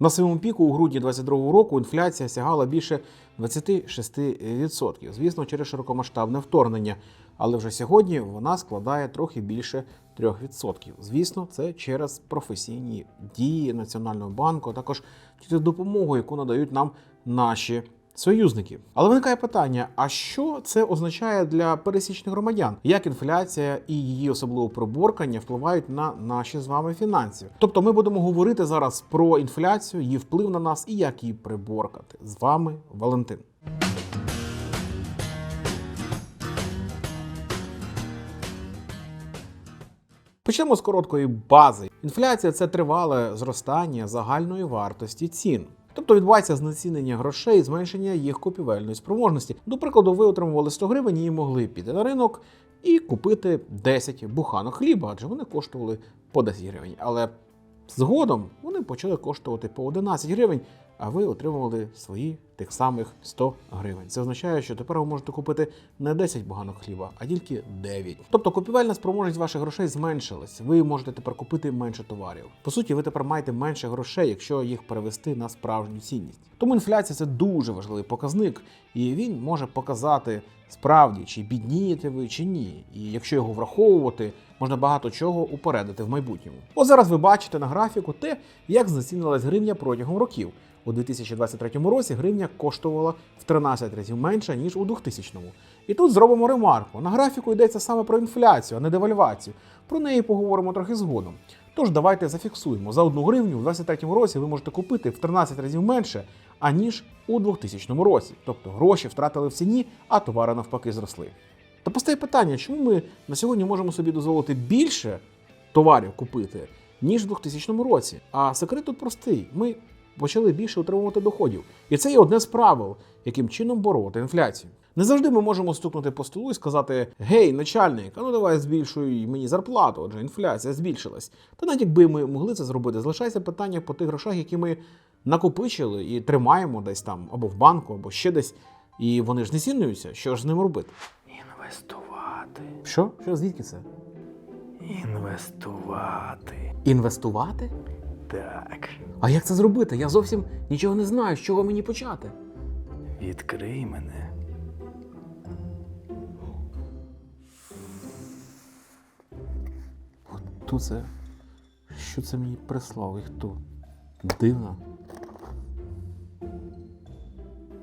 На своєму піку у грудні 2022 року інфляція сягала більше 26%. Звісно, через широкомасштабне вторгнення. Але вже сьогодні вона складає трохи більше 3%. Звісно, це через професійні дії Національного банку, а також через допомогу, яку надають нам наші союзники. Але виникає питання: а що це означає для пересічних громадян? Як інфляція і її особливо приборкання впливають на наші з вами фінанси? Тобто, ми будемо говорити зараз про інфляцію, її вплив на нас і як її приборкати. З вами Валентин. Почнемо з короткої бази. Інфляція це тривале зростання загальної вартості цін. Тобто відбувається знецінення грошей, зменшення їх купівельної спроможності. До прикладу, ви отримували 100 гривень і могли піти на ринок і купити 10 буханок хліба, адже вони коштували по 10 гривень. Але згодом вони почали коштувати по 11 гривень, а ви отримували свої тих самих 100 гривень. Це означає, що тепер ви можете купити не 10 баганок хліба, а тільки 9. Тобто купівельна спроможність ваших грошей зменшилась. Ви можете тепер купити менше товарів. По суті, ви тепер маєте менше грошей, якщо їх перевести на справжню цінність. Тому інфляція це дуже важливий показник, і він може показати справді, чи біднієте ви, чи ні. І якщо його враховувати, можна багато чого упередити в майбутньому. От зараз ви бачите на графіку те, як знецінилась гривня протягом років. У 2023 році гривня коштувала в 13 разів менше, ніж у 2000-му. І тут зробимо ремарку. На графіку йдеться саме про інфляцію, а не девальвацію. Про неї поговоримо трохи згодом. Тож давайте зафіксуємо. За одну гривню у 2023 році ви можете купити в 13 разів менше, аніж у 2000 році. Тобто гроші втратили в ціні, а товари навпаки зросли. Та постає питання, чому ми на сьогодні можемо собі дозволити більше товарів купити, ніж в 2000 році? А секрет тут простий: ми почали більше отримувати доходів. І це є одне з правил, яким чином боротися інфляцію. Не завжди ми можемо стукнути по столу і сказати: Гей, начальник, а ну давай збільшуй мені зарплату, адже інфляція збільшилась. Та навіть якби ми могли це зробити, залишається питання по тих грошах, які ми накопичили і тримаємо десь там або в банку, або ще десь. І вони ж не цінуються. Що ж з ними робити? Інвестувати. Що? Що звідки це? Інвестувати. Інвестувати? Так. А як це зробити? Я зовсім нічого не знаю, з чого мені почати. Відкрий мене. Хто це? Що це мені прислав і хто? Дивно.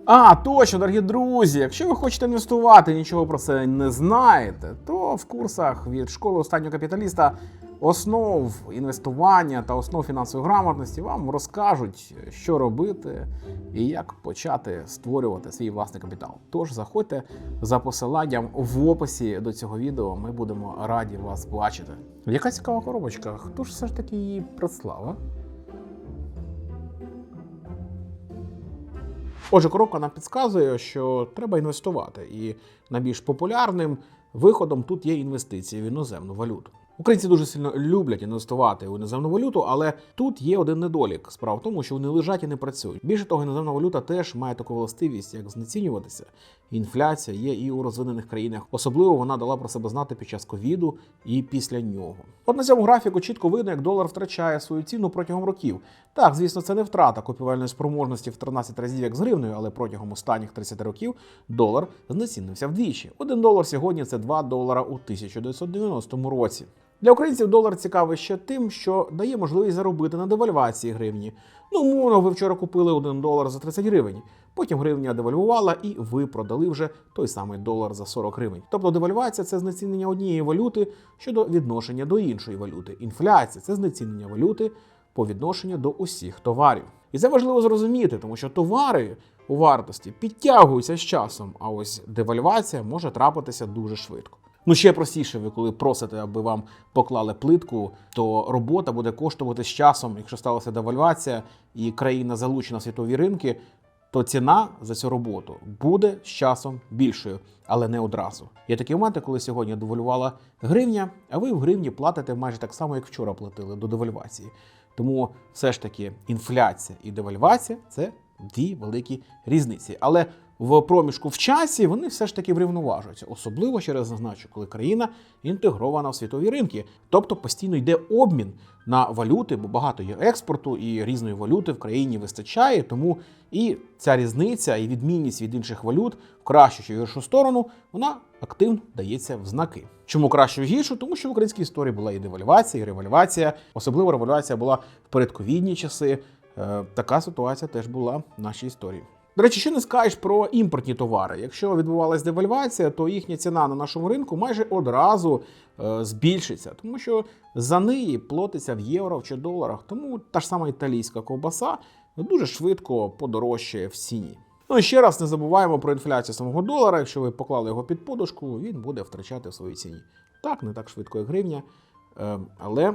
А, точно, дорогі друзі! Якщо ви хочете інвестувати, нічого про це не знаєте, то в курсах від школи останнього капіталіста основ інвестування та основ фінансової грамотності вам розкажуть, що робити і як почати створювати свій власний капітал. Тож заходьте за посиланням в описі до цього відео. Ми будемо раді вас бачити. Яка цікава коробочка? Хто ж все ж таки її прислав? Отже, коробка нам підказує, що треба інвестувати, і найбільш популярним виходом тут є інвестиції в іноземну валюту. Українці дуже сильно люблять інвестувати у іноземну валюту, але тут є один недолік. Справа в тому, що вони лежать і не працюють. Більше того, іноземна валюта теж має таку властивість, як знецінюватися. Інфляція є і у розвинених країнах. Особливо вона дала про себе знати під час ковіду і після нього. От на цьому графіку чітко видно, як долар втрачає свою ціну протягом років. Так, звісно, це не втрата купівельної спроможності в 13 разів як з гривнею, але протягом останніх 30 років долар знецінився вдвічі. Один долар сьогодні це 2 долара у 1990 році. Для українців долар цікавий ще тим, що дає можливість заробити на девальвації гривні. Ну, мовно, ви вчора купили 1 долар за 30 гривень. Потім гривня девальвувала, і ви продали вже той самий долар за 40 гривень. Тобто девальвація це знецінення однієї валюти щодо відношення до іншої валюти. Інфляція це знецінення валюти по відношенню до усіх товарів. І це важливо зрозуміти, тому що товари у вартості підтягуються з часом, а ось девальвація може трапитися дуже швидко. Ну ще простіше, ви коли просите, аби вам поклали плитку, то робота буде коштувати з часом, якщо сталася девальвація і країна залучена світові ринки, то ціна за цю роботу буде з часом більшою, але не одразу. Є такі моменти, коли сьогодні девальвувала гривня, а ви в гривні платите майже так само, як вчора платили до девальвації. Тому все ж таки інфляція і девальвація це дві великі різниці. Але в проміжку в часі вони все ж таки врівноважуються, особливо через зазначу, коли країна інтегрована в світові ринки, тобто постійно йде обмін на валюти, бо багато є експорту і різної валюти в країні вистачає. Тому і ця різниця і відмінність від інших валют в кращу чи гіршу сторону вона активно дається в знаки. Чому кращу і гіршу? Тому що в українській історії була і девальвація, і ревальвація. Особливо револьвація була в передковідні часи. Е, така ситуація теж була в нашій історії. До речі, що не скажеш про імпортні товари. Якщо відбувалася девальвація, то їхня ціна на нашому ринку майже одразу е, збільшиться, тому що за неї платиться в євро чи доларах. Тому та ж сама італійська ковбаса дуже швидко подорожчає в ціні. Ну і ще раз не забуваємо про інфляцію самого долара. Якщо ви поклали його під подушку, він буде втрачати в своїй ціні. Так, не так швидко, як гривня, е, але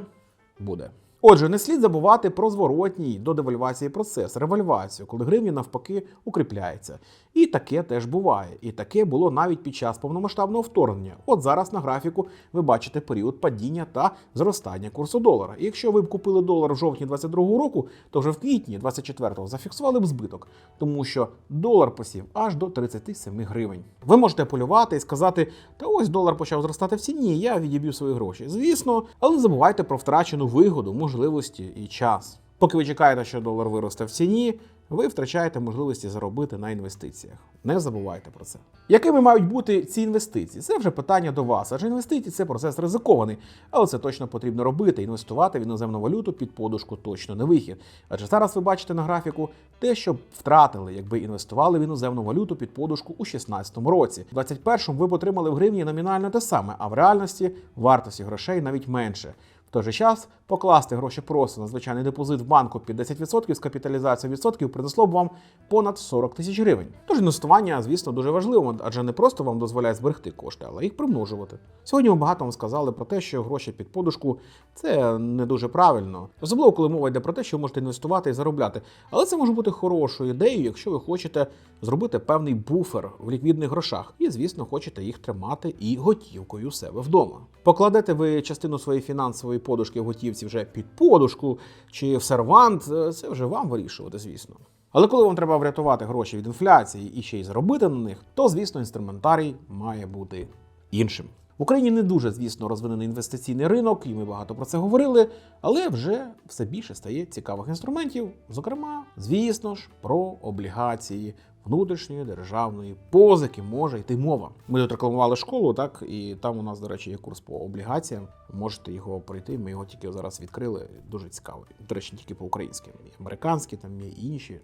буде. Отже, не слід забувати про зворотній до девальвації процес, ревальвацію, коли гривня навпаки укріпляється. І таке теж буває. І таке було навіть під час повномасштабного вторгнення. От зараз на графіку ви бачите період падіння та зростання курсу долара. І якщо ви б купили долар в жовтні 22-го року, то вже в квітні 24-го зафіксували б збиток, тому що долар посів аж до 37 гривень. Ви можете полювати і сказати, та ось долар почав зростати в ціні, я відіб'ю свої гроші. Звісно, але не забувайте про втрачену вигоду, можливості і час. Поки ви чекаєте, що долар виросте в ціні, ви втрачаєте можливості заробити на інвестиціях. Не забувайте про це. Якими мають бути ці інвестиції? Це вже питання до вас. Адже інвестиції це процес ризикований, але це точно потрібно робити. Інвестувати в іноземну валюту під подушку точно не вихід. Адже зараз ви бачите на графіку те, що втратили, якби інвестували в іноземну валюту під подушку у 2016 році. У 2021 ви б отримали в гривні номінально те саме, а в реальності вартості грошей навіть менше. В той же час покласти гроші просто на звичайний депозит в банку під 10% з капіталізацією відсотків принесло б вам понад 40 тисяч гривень. Тож інвестування, звісно, дуже важливо, адже не просто вам дозволяє зберегти кошти, але їх примножувати. Сьогодні ми багато вам сказали про те, що гроші під подушку це не дуже правильно, особливо коли мова йде про те, що ви можете інвестувати і заробляти. Але це може бути хорошою ідеєю, якщо ви хочете зробити певний буфер в ліквідних грошах, і, звісно, хочете їх тримати і готівкою у себе вдома. Покладете ви частину своєї фінансової подушки в готівці вже під подушку чи в сервант, е, це вже вам вирішувати, звісно. Але коли вам треба врятувати гроші від інфляції і ще й заробити на них, то звісно інструментарій має бути іншим. В Україні не дуже, звісно, розвинений інвестиційний ринок, і ми багато про це говорили, але вже все більше стає цікавих інструментів, зокрема, звісно ж, про облігації внутрішньої державної позики може йти мова. Ми тут рекламували школу, так і там у нас, до речі, є курс по облігаціям. Можете його пройти. Ми його тільки зараз відкрили. Дуже цікавий. До речі, не тільки по-українськи, американські, там є і інші.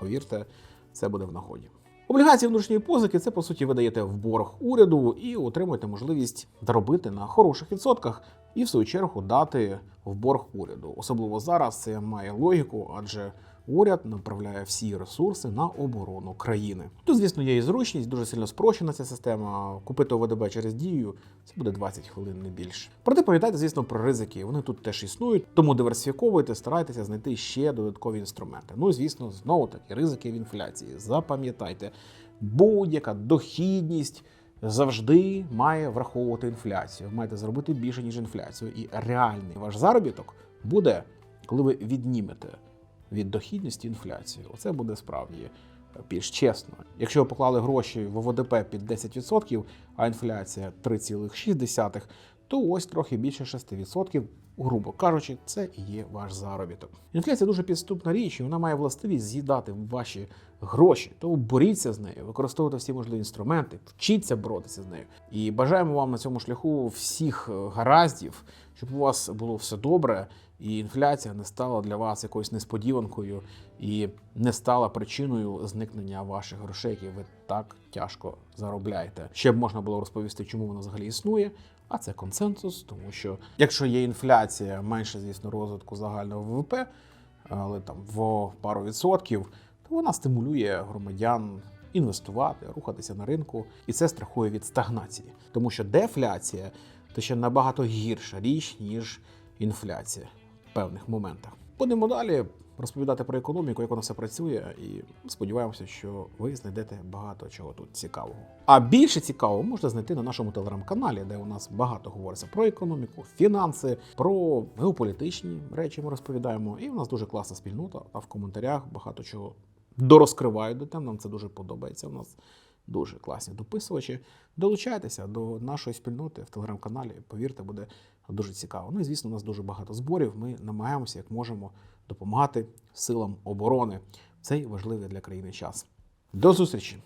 Повірте, це буде в нагоді. Облігації внутрішньої позики це по суті ви даєте в борг уряду і отримуєте можливість заробити на хороших відсотках і в свою чергу дати в борг уряду. Особливо зараз це має логіку, адже уряд направляє всі ресурси на оборону країни. Тут, звісно, є і зручність, дуже сильно спрощена ця система. Купити ОВДБ через дію це буде 20 хвилин, не більше. Проте пам'ятайте, звісно, про ризики. Вони тут теж існують, тому диверсифіковуйте, старайтеся знайти ще додаткові інструменти. Ну звісно, знову таки ризики в інфляції. Запам'ятайте, будь-яка дохідність. Завжди має враховувати інфляцію. Ви маєте зробити більше, ніж інфляцію. І реальний ваш заробіток буде, коли ви віднімете від дохідності інфляцію. Оце буде справді більш чесно. Якщо ви поклали гроші в ОВДП під 10%, а інфляція 3,6%, то ось трохи більше 6%, грубо кажучи, це і є ваш заробіток. Інфляція дуже підступна річ, і вона має властивість з'їдати ваші гроші. Тому боріться з нею, використовуйте всі можливі інструменти, вчіться боротися з нею. І бажаємо вам на цьому шляху всіх е, гараздів, щоб у вас було все добре, і інфляція не стала для вас якоюсь несподіванкою і не стала причиною зникнення ваших грошей, які ви так тяжко заробляєте. Ще б можна було розповісти, чому вона взагалі існує. А це консенсус, тому що якщо є інфляція, менше, звісно, розвитку загального ВВП, але там в пару відсотків, то вона стимулює громадян інвестувати, рухатися на ринку, і це страхує від стагнації, тому що дефляція це ще набагато гірша річ, ніж інфляція в певних моментах. Будемо далі розповідати про економіку, як вона все працює, і сподіваємося, що ви знайдете багато чого тут цікавого. А більше цікавого можна знайти на нашому телеграм-каналі, де у нас багато говориться про економіку, фінанси, про геополітичні речі. Ми розповідаємо. І у нас дуже класна спільнота. А в коментарях багато чого дорозкривають до тем. Нам це дуже подобається. У нас дуже класні дописувачі. Долучайтеся до нашої спільноти в телеграм-каналі. Повірте, буде дуже цікаво. Ну і звісно, у нас дуже багато зборів. Ми намагаємося, як можемо, допомагати силам оборони в цей важливий для країни час. До зустрічі!